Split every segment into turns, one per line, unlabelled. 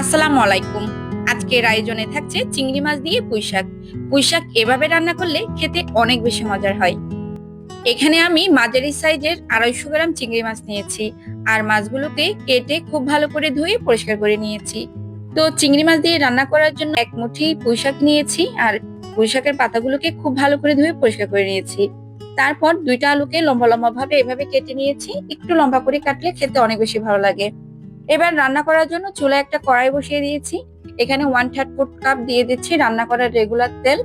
আসসালামু আলাইকুম। আজকের আয়োজনে থাকছে চিংড়ি মাছ দিয়ে পুঁই শাক পুঁই শাক এভাবে রান্না করলে খেতে অনেক বেশি মজার হয়। এখানে আমি মাঝারি সাইজের আড়াইশো গ্রাম চিংড়ি মাছ নিয়েছি আর মাছগুলোকে কেটে খুব ভালো করে ধুয়ে পরিষ্কার করে নিয়েছি। তো চিংড়ি মাছ দিয়ে রান্না করার জন্য এক মুঠি পুঁই শাক নিয়েছি আর পুঁই শাকের পাতাগুলোকে খুব ভালো করে ধুয়ে পরিষ্কার করে নিয়েছি। তারপর দুইটা আলুকে লম্বা লম্বা ভাবে এভাবে কেটে নিয়েছি। একটু লম্বা করে কাটলে খেতে অনেক বেশি ভালো লাগে। এবার রান্না করার জন্য চুলায় একটা কড়াই বসিয়ে দিয়েছি। এখানে ওয়ান থার্ড ফুট কাপ দিয়ে দিচ্ছি রান্না করার রেগুলার তেল।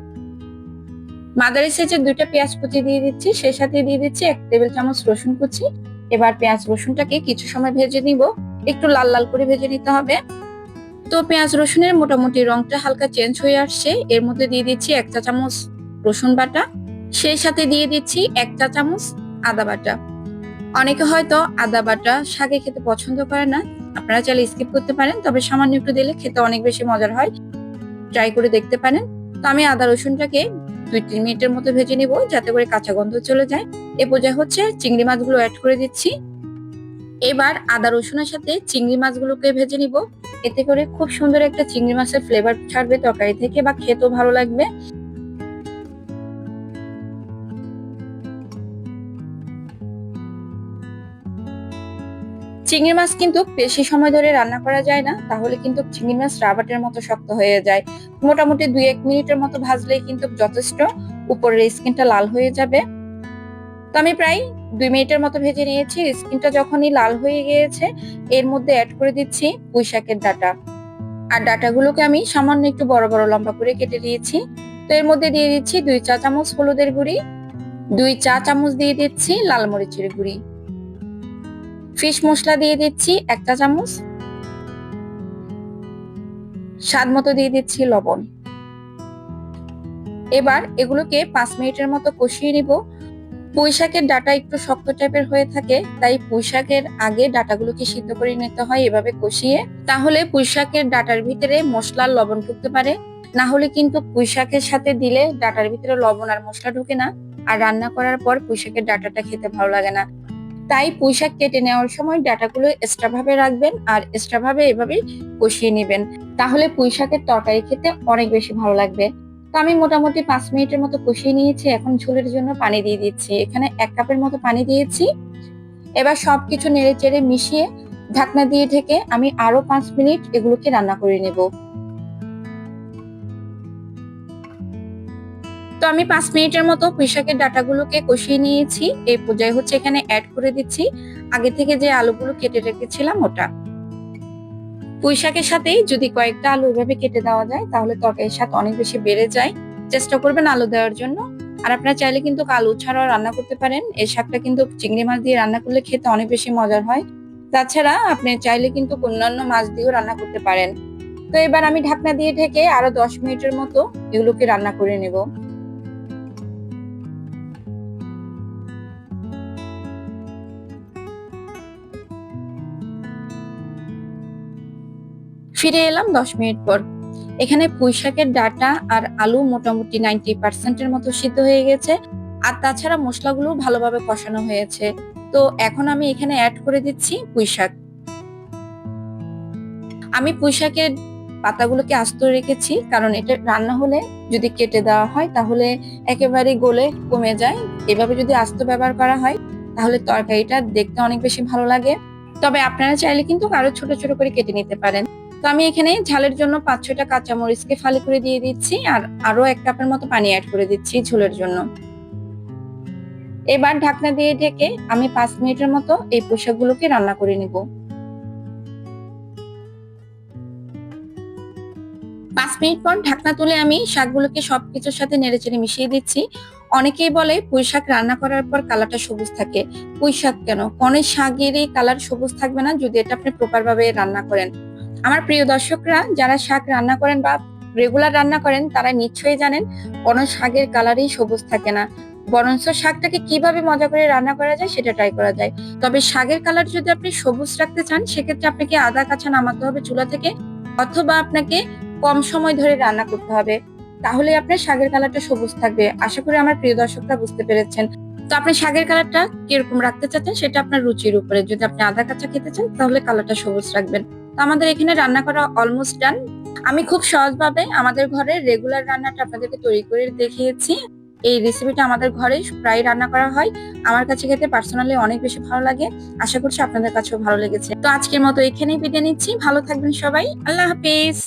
মাদারি সাইজের দুইটা পেঁয়াজ কুচি দিয়ে দিচ্ছি, সেই সাথে দিয়ে দিচ্ছি এক টেবিল চামচ রসুন কুচি। এবার পেঁয়াজ রসুনটাকে কিছু সময় ভেজে নিব। একটু লাল লাল করে ভেজে নিতে হবে। তো পেঁয়াজ রসুনের মোটামুটি রংটা হালকা চেঞ্জ হয়ে আসছে। এর মধ্যে দিয়ে দিচ্ছি এক চা চামচ রসুন বাটা। সেই সাথে দিয়ে দিচ্ছি এক চা চামচ আদা বাটা। অনেকে হয়তো আদা বাটা শাকে খেতে পছন্দ করে না। আপনারা চাইলে স্কিপ করতে পারেন, তবে সামান্য একটু দিলে খেতে অনেক বেশি মজার হয়। ট্রাই করে দেখতে পারেন। তো আমি আদা রসুনটাকে দুই তিন মিনিটের মতো ভেজে নিব, যাতে করে কাঁচা গন্ধ চলে যায়। এ পর্যায়ে হচ্ছে চিংড়ি মাছগুলো অ্যাড করে দিচ্ছি। এবার আদা রসুনের সাথে চিংড়ি মাছগুলোকে ভেজে নিব। এতে করে খুব সুন্দর একটা চিংড়ি মাছের ফ্লেভার ছাড়বে তরকারি থেকে বা খেতেও ভালো লাগবে। চিংড়ি মাছ কিন্তু বেশি সময় ধরে রান্না করা যায় না, তাহলে কিন্তু চিংড়ি মাছ রাবাটের মতো শক্ত হয়ে যায়। মোটামুটি দুই এক মিনিটের মতো ভাজলেই কিন্তু যথেষ্ট, উপরের স্কিনটা লাল হয়ে যাবে। তো আমি প্রায় দুই মিনিটের মতো ভেজে নিয়েছি, স্কিনটা যখনই লাল হয়ে গিয়েছে, এর মধ্যে অ্যাড করে দিচ্ছি পুঁই শাকের ডাটা। আর ডাটাগুলোকে আমি সামান্য একটু বড় বড় লম্বা করে কেটে দিয়েছি তো এর মধ্যে দিয়ে দিচ্ছি দুই চা চামচ হলুদের গুঁড়ি, দুই চা চামচ দিয়ে দিচ্ছি লাল মরিচের গুঁড়ি। ফিশ মশলা দিয়ে দিচ্ছি, এক চা চামচ। স্বাদ মতো দিয়ে দিচ্ছি লবণ। এবার এগুলোকে পাঁচ মিনিটের মতো কষিয়ে নিব। পুঁই শাকের ডাটা একটু শক্ত টাইপের হয়ে থাকে, তাই পুঁই শাকের আগে ডাটাগুলোকে সিদ্ধ করে নিতে হয় এভাবে কষিয়ে। তাহলে পুঁই শাকের ডাটার ভিতরে মশলার লবণ ঢুকতে পারে। না হলে কিন্তু পুঁই শাকের সাথে দিলে ডাটার ভিতরে লবণ আর মশলা ঢুকে না। আর রান্না করার পর পুঁই শাকের ডাটাটা খেতে ভালো লাগে না। তাই পুঁই শাক কেটে নেওয়ার সময় ডাটাগুলো এক্সট্রা ভাবে রাখবেন আর এক্সট্রা ভাবে এভাবে কষিয়ে নেবেন। তাহলে পুঁই শাকের তরকারি খেতে অনেক বেশি ভালো লাগবে। তো আমি মোটামুটি পাঁচ মিনিটের মতো কষিয়ে নিয়েছি, এখন ঝোলের জন্য পানি দিয়ে দিচ্ছি। এখানে এক কাপের মতো পানি দিয়েছি। এবার সবকিছু নেড়ে চেড়ে মিশিয়ে ঢাকনা দিয়ে ঢেকে আমি আরও পাঁচ মিনিট এগুলোকে রান্না করে নেব। তো আমি পাঁচ মিনিটের মতো পুঁইশাকের ডাটাগুলোকে কষিয়ে নিয়েছি। এই পর্যায়ে হচ্ছে এখানে অ্যাড করে দিচ্ছি। আগে থেকে যে আলুগুলো কেটে রেখেছিলাম ওটা। পুঁইশাকের সাথে যদি কয়েকটা আলু এভাবে কেটে দেওয়া যায়, তাহলে তরকারির স্বাদ অনেক বেশি বেড়ে যায়। চেষ্টা করবেন আলু দেওয়ার জন্য। আর আপনারা চাইলে কিন্তু আলু ছাড়াও রান্না করতে পারেন। এই শাকটা কিন্তু চিংড়ি মাছ দিয়ে রান্না করলে খেতে অনেক বেশি মজার হয়। তাছাড়া আপনি চাইলে কিন্তু অন্যান্য মাছ দিয়েও রান্না করতে পারেন। তো এবার আমি ঢাকনা দিয়ে ঢেকে আরও দশ মিনিটের মতো এগুলোকে রান্না করে নেব। ফিরে এলাম দশ মিনিট পর। এখানে পুঁই শাকের ডাটা আর আলু মোটামুটি নাইনটি পার্সেন্টের মতো সিদ্ধ হয়ে গেছে। আর তাছাড়া মশলাগুলো ভালোভাবে কষানো হয়েছে। তো এখন আমি এখানে অ্যাড করে দিচ্ছি পুঁই শাক আমি পুঁই শাকের পাতাগুলোকে আস্ত রেখেছি, কারণ এটা রান্না হলে যদি কেটে দেওয়া হয় তাহলে একেবারে গলে কমে যায়। এভাবে যদি আস্ত ব্যবহার করা হয় তাহলে তরকারিটা দেখতে অনেক বেশি ভালো লাগে। তবে আপনারা চাইলে কিন্তু আরও ছোট ছোট করে কেটে নিতে পারেন। তো আমি এখানে ঝালের জন্য পাঁচ ছয়টা কাঁচামরিচকে ফালি করে দিয়ে দিচ্ছি আর আরও এক কাপের মতো পানি অ্যাড করে দিচ্ছি ঝোলের জন্য। এবার ঢাকনা দিয়ে ঢেকে আমি পাঁচ মিনিটের মতো এই পোশাকগুলোকে রান্না করে নিব। পাঁচ মিনিট পর ঢাকনা তুলে আমি শাকগুলোকে সবকিছুর সাথে নেড়েচেড়ে মিশিয়ে দিচ্ছি। অনেকেই বলে পুঁই শাক রান্না করার পর কালারটা সবুজ থাকে। পুঁই শাক কেন? কনের শাকেরই কালার সবুজ থাকবে না যদি এটা আপনি প্রপার ভাবে রান্না করেন। আমার প্রিয় দর্শকরা, যারা শাক রান্না করেন বা রেগুলার রান্না করেন, তারা নিশ্চয়ই জানেন, কোনো শাকের কালারই সবুজ থাকে না। বরঞ্চ শাকটাকে কীভাবে মজা করে রান্না করা যায়, সেটা ট্রাই করা যায়। তবে শাকের কালার যদি আপনি সবুজ রাখতে চান, সেক্ষেত্রে আপনাকে আদা, কাঁচা নামাতে হবে চুলা থেকে, অথবা আপনাকে কম সময় ধরে রান্না করতে হবে। তাহলে আপনার শাকের কালারটা সবুজ থাকবে। আশা করি আমার প্রিয় দর্শকরা বুঝতে পেরেছেন। তো আপনি শাকের কালারটা কীরকম রাখতে চাচ্ছেন, সেটা আপনার রুচির উপরে। যদি আপনি আদা, কাঁচা খেতে চান, তাহলে কালারটা সবুজ রাখবেন। তো আমাদের এখানে রান্না করা অলমোস্ট ডান আমি খুব সহজভাবে আমাদের ঘরের রেগুলার রান্নাটা আপনাদেরকে তৈরি করে দেখিয়েছি। এই রেসিপিটা আমাদের ঘরে প্রায় রান্না করা হয়। আমার কাছে খেতে পার্সোনালি অনেক বেশি ভালো লাগে। আশা করছি আপনাদের কাছেও ভালো লেগেছে। তো আজকের মতো এখানেই বিদায় নিচ্ছি। ভালো থাকবেন সবাই। আল্লাহ হাফিজ।